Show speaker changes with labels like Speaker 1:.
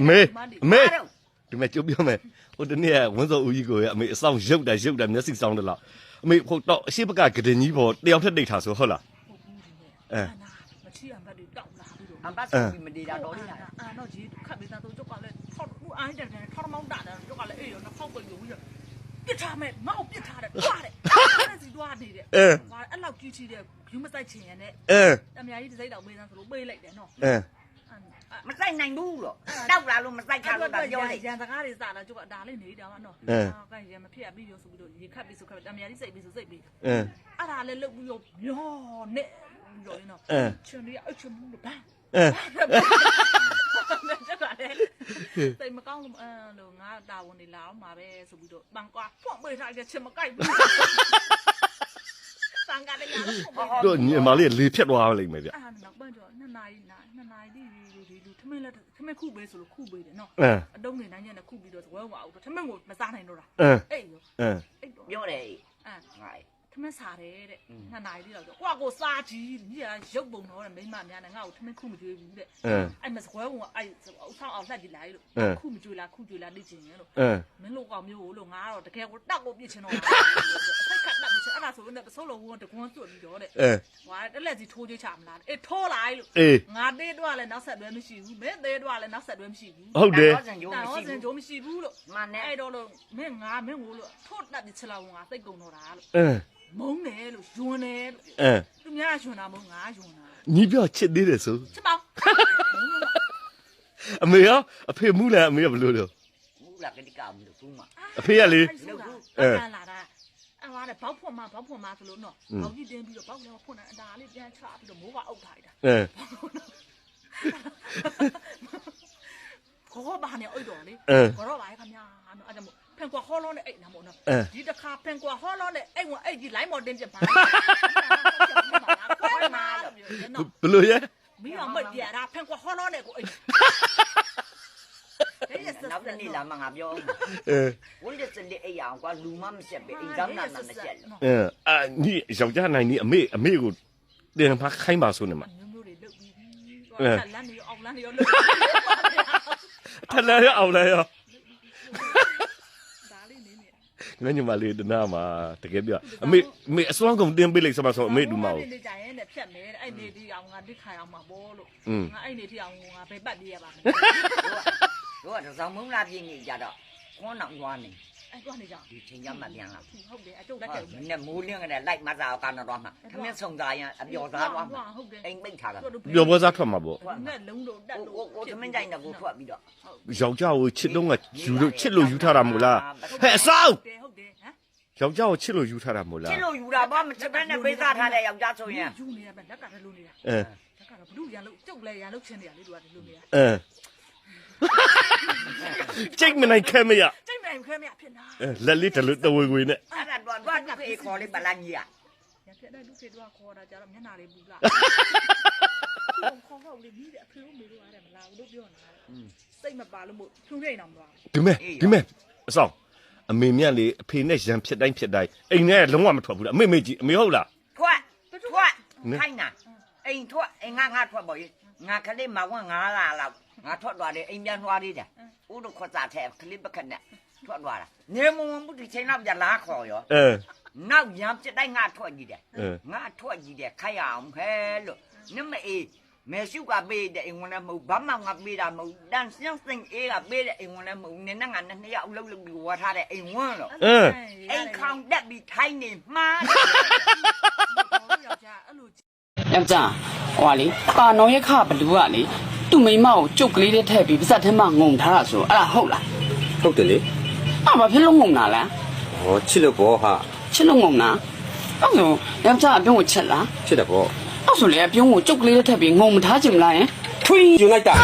Speaker 1: အမေအမေဒီမဲ့ကျုပ်ပြောမယ်ဟိုတနေ့ကဝင်းစောဦးကြီးကိုရအမေအဆောင်ရုပ်တာရုပ်တာမျက်စိစောင်းတယ်လားအမေဟိုတော့အရှိဘကကဒင်ကြီးပေါ်တယောက်ထက်တိတ်ထားဆိုဟုတ်လားအဲ
Speaker 2: မချီအမတ်တွေတောက်လာပြီးတော့
Speaker 3: အမ်ဘတ်ဆိုပြီးမနေတာတော့နေတာ
Speaker 2: အာတော့ကြီးခတ်ပြီးသားတော့ကျုပ်ကလည်းထောက်ဘူးအိုင်းတယ်ထောက်မောင်းတာတယ်ကျုပ်ကလည်းအေးရောနှစ်ခေါက်ပဲယူပြီးတော့ပြစ်ထားမယ်ငါ့ကိုပြစ်ထားတယ်တွားတယ်အဲ့စီတွားနေတယ်ဟာအဲ့လောက်ကြီးကြီးတဲ့ယူမဆိုင်ချင်ရနဲ့
Speaker 1: အဲ
Speaker 2: အများကြီးတစ်စိတ်တော့ပေးသားဆိုလို့ပေးလိုက်တယ်နော်
Speaker 1: အဲ
Speaker 3: မဆိုင်နိုင်ဘူးလို့တောက်လာလို့မဆိုင်ခါလို့တော့ပြောလိုက်
Speaker 2: ရန်စကားတွေစလာကျုပ်ကဒါလေးနေတာမနော်ကဲရမဖြစ်ရပြီးရောဆိုပြီးတော့ရေခတ်ပြီးဆိုခတ်အများကြီးစိတ်ပြီးဆိုစိတ်ပြီး
Speaker 1: အဲ
Speaker 2: အဲ့ဒါလည်းလုတ်ပြီးတော့မျောနဲ့ပြောရင်တော့ချွန်လေးအချွန်မှုဘာ
Speaker 1: အဲ
Speaker 2: တက်ကလည်းစိတ်မကောင်းလို့အဲလို့ငါတာဝန်နေလာအောင်မှာပဲဆိုပြီးတော့ပန်ကွာဖွင့်ပေးထားတဲ့ချင်မကြိုက်ဘူးပ န်ကလည်းရတော့
Speaker 1: တို့ညီမလေးလေဖြတ်သွားလိမ့်မယ်ဗျ
Speaker 2: အာနောက်ပန်းကျော်နှစ်နာရီနာနှစ်နာရီဒီဒီဒီလူထမင်းလက်ထမင်းခုပေးဆိုလို့ခုပေးတယ်နော်
Speaker 1: အဲ
Speaker 2: အတုံးနေနိုင်ညနဲ့ခုပြီးတော့ဝဲဝါအောင်ထမင်းကိုမစားနိုင်တော့တာ
Speaker 1: အဲ
Speaker 2: အဲ့ရော
Speaker 1: အဲ
Speaker 2: အဲ့တော့
Speaker 3: ပြောတယ်
Speaker 2: အဲ
Speaker 3: ငါ
Speaker 2: ထ မင်းစားတယ်တဲ့နှစ်နာရီတိတော့ကိုကကိုစားကြည့်ညီကရုပ်ပုံတော့တဲ့မိမများနဲ့ငါ့ကိုထမင်းခုမကြွေးဘူးတဲ့
Speaker 1: အဲ
Speaker 2: အဲ့မစခွဲကအဲ့အဆောင်အောင်လှက်ကြည့်လိုက်လို့ခုမကြွေးလားခုကြွေးလားသိချင်ရင်လို့
Speaker 1: အဲ
Speaker 2: မင်းတို့ကောင်မျိုးလို့ငါကတော့တကယ်ကိုတောက်ကိုပြစ်ချင်တော့တာဖိုက်ခတ်တက်ပြီးအဲ့ဒါဆိုရင်ပစိုးလုံးဝတကွန်းကျွတ်ပြီးတော့တဲ့
Speaker 1: အဲ
Speaker 2: ဟွာတက်လက်စီထိုးချချမလားအေးထိုးလိုက်လို့
Speaker 1: အေး
Speaker 2: ငါသေးတော့လည်းနောက်ဆက်တွဲမရှိဘူးမင်းသေးတော့လည်းနောက်ဆက်တွဲမရှိဘူး
Speaker 1: ဟုတ်တယ်
Speaker 3: ဆန်ကြိုး
Speaker 2: တာ
Speaker 3: မ
Speaker 2: ဟော
Speaker 3: ရှိ
Speaker 2: စင်
Speaker 3: ဘူး
Speaker 2: ကြိုးမရှိဘူးလို့
Speaker 3: မနဲ့
Speaker 2: အဲ့တော့လို့မင်းငါမင်းကိုလို့ထိုးတက်ပြီးချလာဝင်ငါသိတ်ကုန်တော့တာလို့
Speaker 1: အဲ
Speaker 2: မုန်းတယ်လို့ယွန်းတယ်လို့
Speaker 1: အဲ
Speaker 2: သူများယွန်းတာမဟုတ်ငါယွန်းတာ
Speaker 1: ညီပြောချစ်သေးတယ်ဆို
Speaker 2: ချစ်ပါမုန်းလို့
Speaker 1: အမေရောအဖေမူးလဲအမေကဘယ်လိုလဲ
Speaker 3: ဘူးလာကတိကမလို့ဘူးမ
Speaker 1: အဖေကလေ
Speaker 2: အဲလာတာအဲ့ဟာတဲ့ဘောက်ဖွင့်မဘောက်ဖွင့်မဆိုလို့နော်ဘောက်ကြီးတင်းပြီးတော့ဘောက်လည်းဖွင့်တယ်အတားလေးပြန်ချပြီးတော့မိုးကအုပ်ထားလိုက်တာ
Speaker 1: အဲ
Speaker 2: ခေါ်ပါနဲ့အိတ်တော်လေ
Speaker 1: အဲ
Speaker 2: ခေါ်တော့ပါရဲ့ခမညာနော်အဲ့ဒါမို့ဖန်ကွာဟောလုံးနဲ့ အိတ်နာမို့နော်
Speaker 1: အဲ
Speaker 2: ဒီတစ်ခါဖန်ကွာဟောလုံးနဲ့အိတ်ဝင်အိတ်ကြီးလိုင်းမော်တင်ပြပါခွဲမှာလို့ပြောတယ်နော်
Speaker 1: ဘယ်လိုရဲ
Speaker 2: မင်းအောင်မပြတာဖန်ကွာဟောလုံးနဲ့ကိုအိတ်
Speaker 3: နောက်တနေ့လာမှငါပြော
Speaker 1: အဲ
Speaker 3: ဝိလက်စလေးအိမ်အောင်ကွာလူမမဆက်ပဲအိမ်သားနာမမဆက်လို့
Speaker 1: အဲအာညီယောက်ျားနိုင်ညီအမေအမေကိုတင်ဖာခိုင်းပါဆိုနေမှာ
Speaker 2: မျိုးမျိုးတွေလုတ်ပြီးလမ်းနေရောအောင်လမ်းနေရောလုတ်
Speaker 1: ထက်လဲရအောင်လဲရော
Speaker 2: ဒါလေးနေ နေ
Speaker 1: ငါညီမလေးတနာမှာတကယ်ပြအမေအမေအစွမ်းကုန်တင်ပေးလိုက်စမဆိုအမေဒူမအောင်
Speaker 2: နေကြရင်လည်းဖြတ်မယ်အဲ့နေဒီအောင်ငါဒိခိုင်အောင်မှာပေါ့လို့
Speaker 1: อืม
Speaker 2: ငါအဲ့နေဒီအောင်ငါပဲပတ်ပြရပါမယ်
Speaker 3: တို့ကဆောင်မုံလာပြင်းနေကြတော့ခွန်းအောင်သွားနေ
Speaker 2: အဲ့တော့နေကြ
Speaker 3: ဒီချိန်ကျမှပြန်လာ
Speaker 2: ဟုတ်တယ်အကျုပ်လက်
Speaker 3: ဟု
Speaker 2: တယ်
Speaker 3: တ်နဲ့မိုးလင်းကလေးလိုက်မစားအောင်ကတော့မှာခမင်းဆုံသားရင်အပျော်သားသွားမှာ
Speaker 2: ဟုတ်တယ်
Speaker 3: အိမ်ပိတ်ထားတာ
Speaker 1: ပျော်ပွဲစားထွက်မှာပေါ့
Speaker 2: နဲ့လုံးတော့တက်
Speaker 3: ကို
Speaker 2: လို့
Speaker 3: ကိုကိုသမင်းကြိုင်တော့ကိုထွက်ပြီးတော့
Speaker 1: ယောက်ျားကိုချစ်တော့ကယူလို့ချစ်လို့ယူထားတာမို့လားဟဲ့အဆောင်
Speaker 2: ဟုတ်တ ယ်ဟုတ်တယ်ဟမ်
Speaker 1: ယောက်ျားကိုချစ်လို့ယူထားတာမို့လား
Speaker 3: ချစ်လို့ယူတာပေါ့မချစ်ဘဲနဲ့ပေးစားထားတဲ့ယောက်ျားဆိုရင်
Speaker 2: ယူနေရပဲလက်ကတည်းကလုံးနေတာ
Speaker 1: အဲ
Speaker 2: လက်ကဘလူရန်လို့ကျုပ်လည်းရန်လို့ချင်းနေရလေသူကဒီလိုနေတာ
Speaker 1: အဲကြိတ်မနိုင်ခဲမရ
Speaker 2: စိတ်နိုင်ခဲမဖြစ်နာ
Speaker 1: အဲလက်လေးတလူတဝေဝေနဲ့
Speaker 3: အဲ့ဒါတော့တော့ဒီဖေးခေါ်လေးပလန်ကြီးอ่ะ
Speaker 2: ရဖြစ်တဲ့လူတွေတော့ခေါ်တာကြတော့မျက်နာတွေပူလာခေါ်တော့လေမိတဲ့အဖေတို့မေတို့ရတယ်မလားတို့ပြောနေတာစိတ်မပါလို့မို့ဖြူရိတ်အောင်မလား
Speaker 1: ဒီမဲ့ဒီမဲ့အဆောင် အမေမြတ်လေအဖေနဲ့ရံဖြစ်တိုင်းဖြစ်တိုင်းအိမ်ထဲလုံးဝမထွက်ဘူးလားအမေမေကြီးအမေဟုတ်လား
Speaker 3: ထွက်ထွက်ခိုင်းနာအိမ်ထွက်အိမ်ငါငါထွက်ပေါ့ငါကလေးမဝငါလာလောက်ငါထွက်သွားတယ်အိမ်ပြန်သွားသေးတယ်ဥဒခွတ်စားတဲ့ကလေးပကနဲ့ထွက်သွားတာနေမုံမှုဒီချိန်တော့ကြလားခေါ်ရော
Speaker 1: အဲ
Speaker 3: နောက်ရံပြတိုင်းငါထွက်ကြည့်တယ်
Speaker 1: အဲ
Speaker 3: ငါထွက်ကြည့်တယ်ခိုက်အောင်ခဲလို့နမအေး မဲရှုကပေးတဲ့အိမ်ဝင်လည်းမဟုတ်ဘာမှငါပေးတာမဟုတ်တန်စင်းစင်အေးကပေးတဲ့အိမ်ဝင်လည်းမဟုတ်နင်းနဲ့ငါနှစ်ယောက်လှုပ်လှုပ်ပြီးဝါထားတဲ့အိမ်ဝင်လို့
Speaker 1: အဲ
Speaker 3: အိမ်ခေါင်တက်ပြီးထိုင်းနေမှား
Speaker 2: ယောက်ျားအဲ့လို
Speaker 4: ယောက်ျားဟိုကလေပါနောင်ရက်ခဘလူးကလေသူ့မိန်းမကိုကြုတ်ကလေးနဲ့ထည့်ပြီးပါဇက်ထဲမှာငုံထားတာဆိုအဲ့ဒါဟုတ်လား
Speaker 5: ဟုတ်တယ်လေ
Speaker 4: အဲ့ဘာဖြစ်လို့ငုံတာလဲ
Speaker 5: ဟောချစ်လို့ဘောဟာ
Speaker 4: ချစ်လို့ငုံတာအဲ့ဆိုယောက်ျားအပြုံးကိုချက်လား
Speaker 5: ချစ်တယ်ဘော
Speaker 4: အဲ့ဆိုလေအပြုံးကိုကြုတ်ကလေးနဲ့ထည့်ပြီးငုံမထားချင်မလားယင်
Speaker 5: ထွေးယူလိုက်တာ